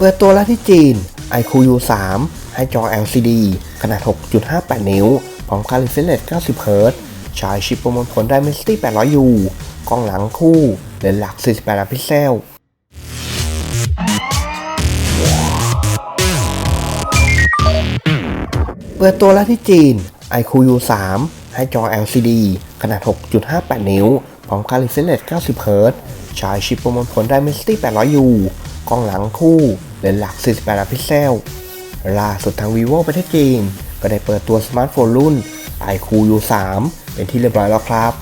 เปิดตัวแล้วที่จีน iQ U3 ให้จอ LCD ขนาด 6.58 นิ้ว พร้อมการรีเฟรชเรท90 Hz ใช้ชิปประมวลผล Dimensity 800U กล้องหลังคู่เลนส์หลัก 48 ล้านพิกเซลเปิดตัวแล้วที่จีน iQ U3 ให้จอ LCD ขนาด 6.58 นิ้ว พร้อมการรีเฟรชเรท90 Hz ใช้ชิปประมวลผล Dimensity 800U กล้องหลังคู่เลนส์หลัก 48 ล้านพิกเซล ล่าสุดทาง vivo ประเทศจีน ก็ได้เปิดตัวสมาร์ทโฟนรุ่น iQ U3 เป็นที่เรียบร้อยแล้วครับ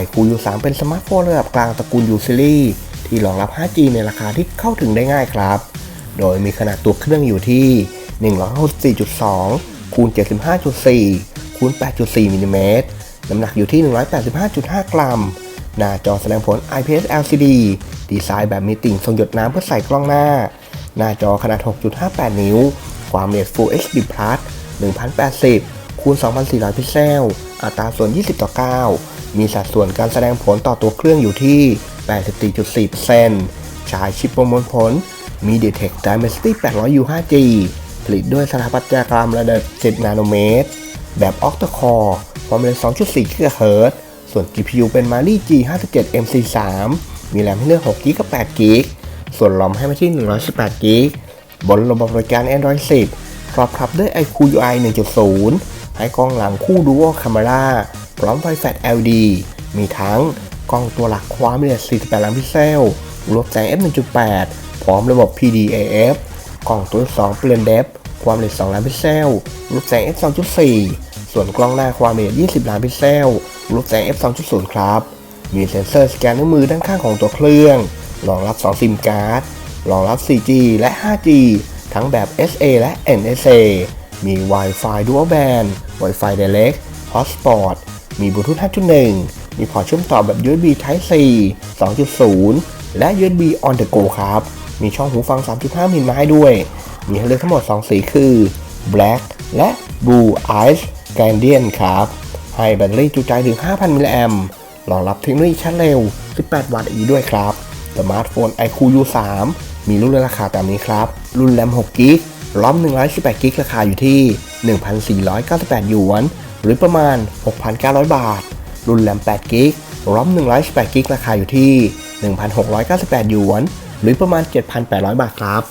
iQ U3 เป็นสมาร์ทโฟนระดับกลางตระกูล U series ที่รองรับ 5G ในราคาที่เข้าถึงได้ง่ายครับ โดยมีขนาดตัวเครื่องอยู่ที่ 164.2 คูณ 75.4 คูณ 8.4 มิลลิเมตร น้ำหนักอยู่ที่ 185.5 กรัม หน้าจอแสดงผล IPS LCD ดีไซน์แบบมีติ่งทรงหยดน้ำเพื่อใส่กล้องหน้า หน้าจอขนาด 6.58 นิ้ว ความละเอียด Full HD Plus 1080 คูณ 2400 พิกเซล อัตราส่วน 20 ต่อ 9 มีสัดส่วนการแสดงผลต่อตัวเครื่องอยู่ที่ 84.4%ใช้ชิปประมวลผล MediaTek Dimensity 800U 5G ผลิตด้วยสถาปัตยกรรมระดับ 7 นาโนเมตร แบบ Octa-core ความเร็ว2.4 GHz ส่วน GPU เป็น Mali G57 MC3 มีแรมให้เลือก6 g กับ8 g ส่วน ROM ให้มาที่118 g บนระบบบริการ Android 10ครอบคลับด้วย iQ UI 1.0 ให้กล้องหลังคู่ Dual Camera พร้อมไฟแฟลช LED มีทั้งกล้องตัวหลักความละเอียด 48 ล้านพิกเซล รวบแสง f 1.8 พร้อมระบบ PDAF กล้องตัว 2 เปลี่ยนเดฟความละเอียด 2 ล้านพิกเซลรูปแสง f 2.4 ส่วนกล้องหน้าความละเอียด 20 ล้านพิกเซลรูปแสง f 2.0 ครับ มีเซ็นเซอร์สแกนนิ้วมือด้านข้างของตัวเครื่องรองรับ2ซิมการ์ดรองรับ 4G และ 5G ทั้งแบบ SA และ NSA มี Wi-Fi Dual Band Wi-Fi Direct Hotspot มีบลูทูธ5.1 มีพอร์ตเชื่อมต่อแบบ USB Type C 2.0 และ USB on the go ครับ มีช่องหูฟัง 3.5 มิลมาให้ด้วย มีให้เลือกทั้งหมด 2 สีคือ Black และ Blue Ice Guardian ครับ ให้แบตเตอรี่จุใจถึง 5,000 มิลลิแอมป์ รองรับเทคโนโลยีชาร์จเร็ว 18 วัตต์อีกด้วยครับ สมาร์ทโฟน iQ U3 มีรุ่นและราคาตามนี้ครับ รุ่นแรม6กิกล้อม118กิกราคาอยู่ที่ 1,498 หยวน หรือประมาณ 6,900 บาท รุ่นแรม8กิกล้อม118กิกราคาอยู่ที่ 1,698 หยวน หรือประมาณ 7,800 บาทครับ